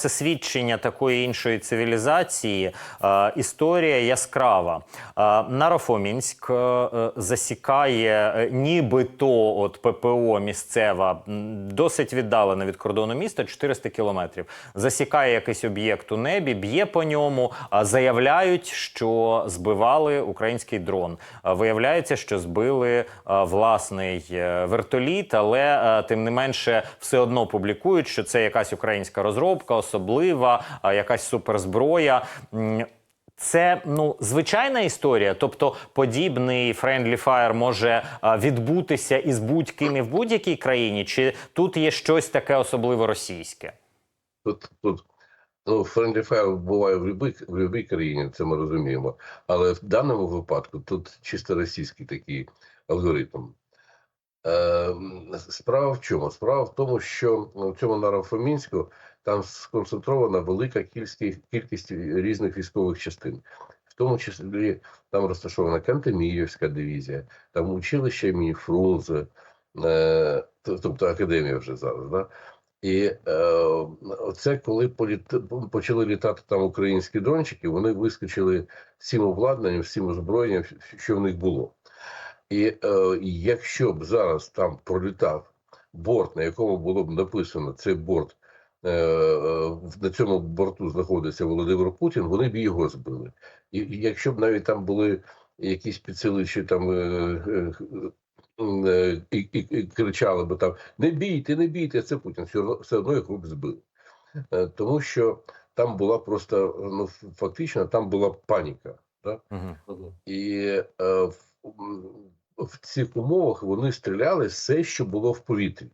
це свідчення такої іншої цивілізації. Е, історія яскрава. Е, Нарофомінськ е, засікає нібито от ППО місцева, досить віддалена від кордону міста, 400 кілометрів. Засікає якийсь об'єкт у небі, б'є по ньому, заявляють, що збивали український дрон. Виявляється, що збили власний вертоліт, але тим не менше все одно публікують, що це якась українська розробка, особлива, якась суперзброя. Це ну звичайна історія, тобто подібний friendly fire може відбутися із будь-ким і в будь-якій країні, чи тут є щось таке особливо російське? Тут, тут ну, friendly fire буває в будь-якій країні, це ми розуміємо. Але в даному випадку тут чисто російський такий алгоритм. Е, справа в чому? Справа в тому, що в цьому Нарафомінську там сконцентрована велика кількість, кількість різних військових частин. В тому числі там розташована Кантеміївська дивізія, там училище імені Фрунзе, е, тобто академія вже зараз. Да? І е, це коли політ... почали літати там українські дрончики, вони вискочили всім обладнанням, всім озброєнням, що в них було. І е, якщо б зараз там пролітав борт, на якому було б написано цей борт, на цьому борту знаходиться Володимир Путін, вони б його збили. І якщо б навіть там були якісь підсили, що там е, е, е, і, і, і кричали би там: не бійте, не бійте, це Путін, все, одно- все одно його б збили. Е, Тому що там була просто, ну фактично, там була паніка. Да? Угу. І е, в, в цих умовах вони стріляли все, що було в повітрі.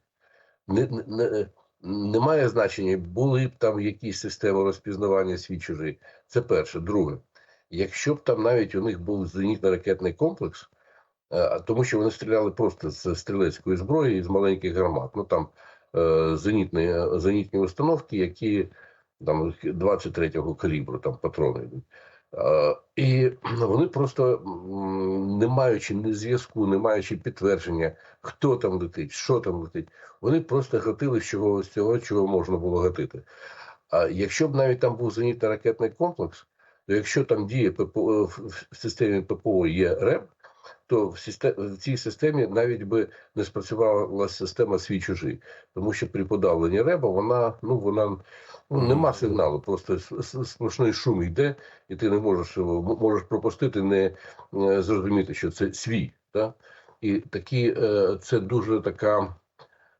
Не, не, не, немає значення, були б там якісь системи розпізнавання свій чужий. Це перше. Друге, якщо б там навіть у них був зенітно-ракетний комплекс, е, тому що вони стріляли просто з стрілецької зброї і з маленьких гармат. Ну там е, зенітні, зенітні установки, які там 23-го калібру, там патрони йдуть. Е, І вони просто, не маючи ні зв'язку, не маючи підтвердження, хто там летить, що там летить, вони просто гатили з чого з цього, чого можна було гатити. А якщо б навіть там був зенітно-ракетний комплекс, то якщо там діє ППО, в в системі ППО є РЕБ, то в, цій системі навіть би не спрацювала система свій чужий, тому що при подавленні РЕБа вона ну вона ну, нема сигналу, просто сплошний шум йде, і ти не можеш можеш пропустити, не е, зрозуміти, що це свій. Да? І такі е, це дуже така е,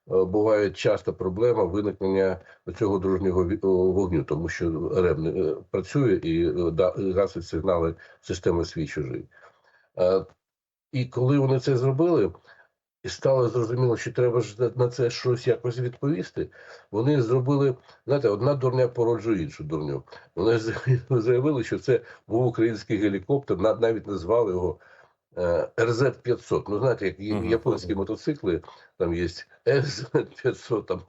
буває часто проблема виникнення цього дружнього вогню, тому що РЕБ не працює і гасить сигнали системи свій чужий. І коли вони це зробили, і стало зрозуміло, що треба ж на- це щось якось відповісти. Вони зробили, знаєте, одна дурня породжує іншу дурню. Вони заявили, що це був український гелікоптер, на- навіть назвали його е, РЗ-500. Ну, знаєте, як японські мотоцикли, там є РЗ-500, там,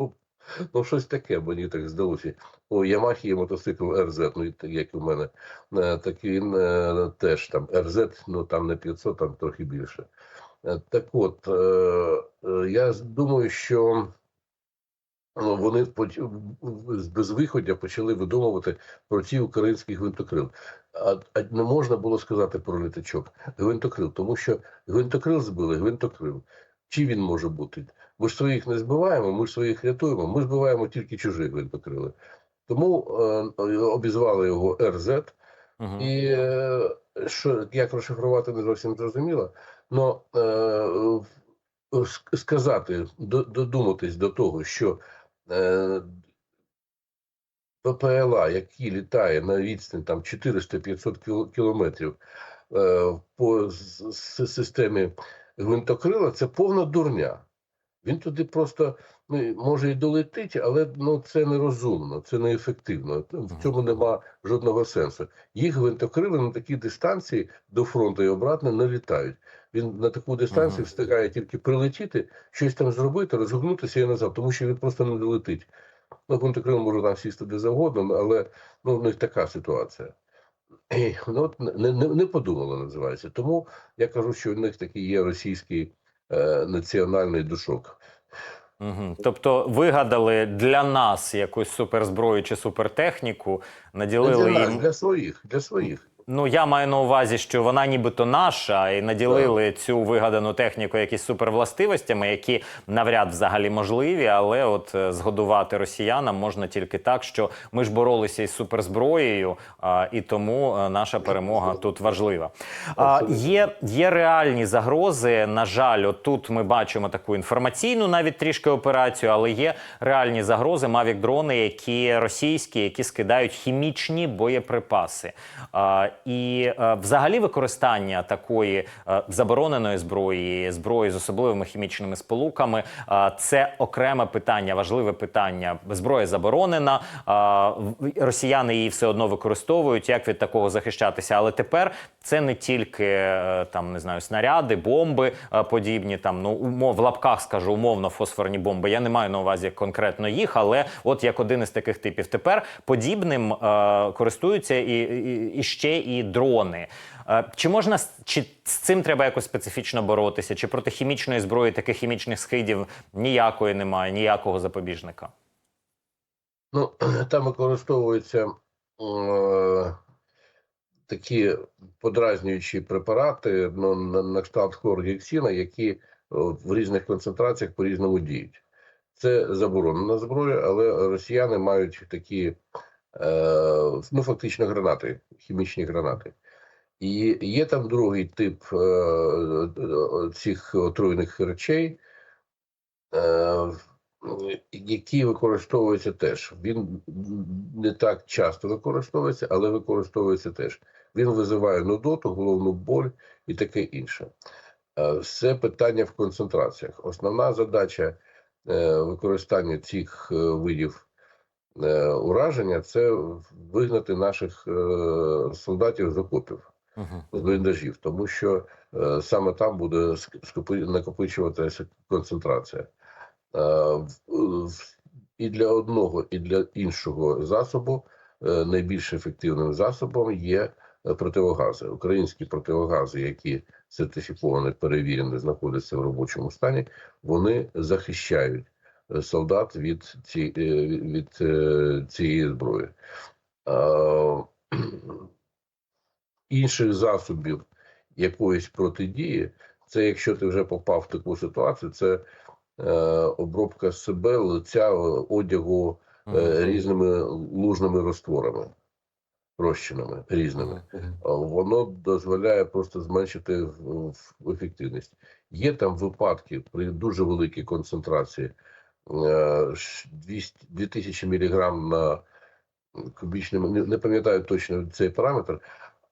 ну, щось таке, мені так здалося. У Ямахі є мотоцикл РЗ, ну, як у мене. Е, Так він е, теж там РЗ, ну там не 500, там трохи більше. Е, Так от, я думаю, що ну, вони з безвиходя почали видумувати про ці українські гвинтокрил. А не можна було сказати про літачок гвинтокрил, тому що гвинтокрил збили, гвинтокрил. Чи він може бути? Ми ж своїх не збиваємо, ми ж своїх рятуємо, ми збиваємо тільки чужі гвинтокрили. Тому е, обізвали його РЗ, Угу. і е, що як розшифрувати не зовсім зрозуміло, але е, сказати, додуматись до того, що е, ППЛА, який літає на відстань там 400-500 кілометрів е, по с- с- системі гвинтокрила, це повна дурня. Він туди просто ну, може і долетить, але ну, це нерозумно, це неефективно. В цьому нема жодного сенсу. Їх гвинтокрили на такій дистанції до фронту і обратно не літають. Він на таку дистанцію встигає тільки прилетіти, щось там зробити, розгорнутися і назад, тому що він просто не долетить. Ну, гвинтокрил може там сісти де завгодно, але ну, в них така ситуація. Ну, от не, не, не подумали, називається. Тому я кажу, що в них такий є російський е, національний душок. Угу. Тобто вигадали для нас якусь суперзброю чи супертехніку, наділили для, нас, їм. для своїх, для своїх. Ну я маю на увазі, що вона нібито наша, і наділили цю вигадану техніку якісь супервластивостями, які навряд взагалі можливі, але от е, згодувати росіянам можна тільки так, що ми ж боролися із суперзброєю, а, і тому е, наша перемога тут важлива. А, є, є реальні загрози. На жаль, от тут ми бачимо таку інформаційну навіть трішки операцію, але є реальні загрози. Мавік дрони, які російські, які скидають хімічні боєприпаси. А, і е, взагалі використання такої е, забороненої зброї, зброї з особливими хімічними сполуками, е, це окреме питання, важливе питання. Зброя заборонена. Росіяни її все одно використовують. Як від такого захищатися? Але тепер це не тільки там не знаю снаряди, бомби подібні. Там ну умов в лапках скажу умовно фосфорні бомби. Я не маю на увазі конкретно їх, але от як один із таких типів. Тепер подібним користуються і, і, і ще і дрони. Е, Чи можна чи з цим треба якось специфічно боротися? Чи проти хімічної зброї таких хімічних схидів ніякої немає, ніякого запобіжника? Ну, там використовуються е, такі подразнюючі препарати ну, на, на кшталт хлоргексіна, які о, в різних концентраціях по-різному діють. Це заборонена зброя, але росіяни мають такі, е, ну, фактично, гранати, хімічні гранати. І є там другий тип е, е, цих отруйних речей, е, які використовуються теж. Він не так часто використовується, але використовується теж. Він визиває нудоту, головну боль і таке інше. Е, Все питання в концентраціях. Основна задача е, використання цих е, видів е, ураження це вигнати наших е, солдатів з окопів з бліндажів, тому що е, саме там буде накопичуватися концентрація. Е, і для одного, і для іншого засобу е, найбільш ефективним засобом є е, противогази. Українські противогази, які сертифіковані, перевірені, знаходяться в робочому стані, вони захищають е, солдат від, ці, е, від е, цієї зброї. Е, інших засобів якоїсь протидії, це якщо ти вже попав в таку ситуацію, це е, обробка себе, лиця, одягу е, різними лужними розтворами, розчинами різними. Е, Воно дозволяє просто зменшити в- в ефективність. Є там випадки при дуже великій концентрації е, 200 2000 мг на кубічний, м- не, пам'ятаю точно цей параметр,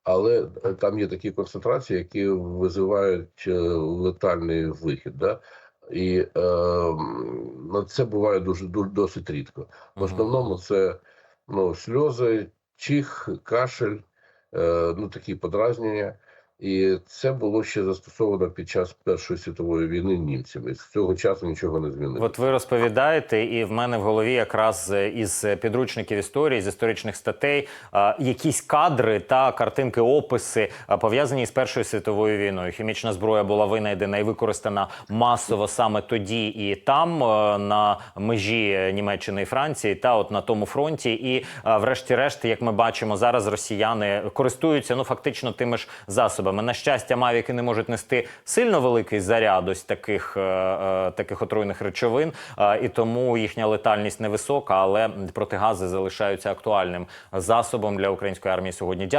але е, там є такі концентрації, які визивають е, летальний вихід. Да? І е, ну, це буває дуже, дуже досить рідко. В основному це ну, сльози, чих, кашель, е, ну такі подразнення. І це було ще застосовано під час Першої світової війни німцями. З цього часу нічого не змінилося. От ви розповідаєте, і в мене в голові якраз е, із підручників історії, з історичних статей, якісь кадри та картинки, описи пов'язані з Першою світовою війною. Хімічна зброя була винайдена і використана масово саме тоді і там, е, на межі Німеччини і Франції, та от на тому фронті. І врешті-решт, як ми бачимо, зараз росіяни користуються ну фактично тими ж засобами. На щастя, мавіки не можуть нести сильно великий заряд ось таких, е, е, таких отруйних речовин, е, і тому їхня летальність невисока, але протигази залишаються актуальним засобом для української армії сьогодні. Дякую.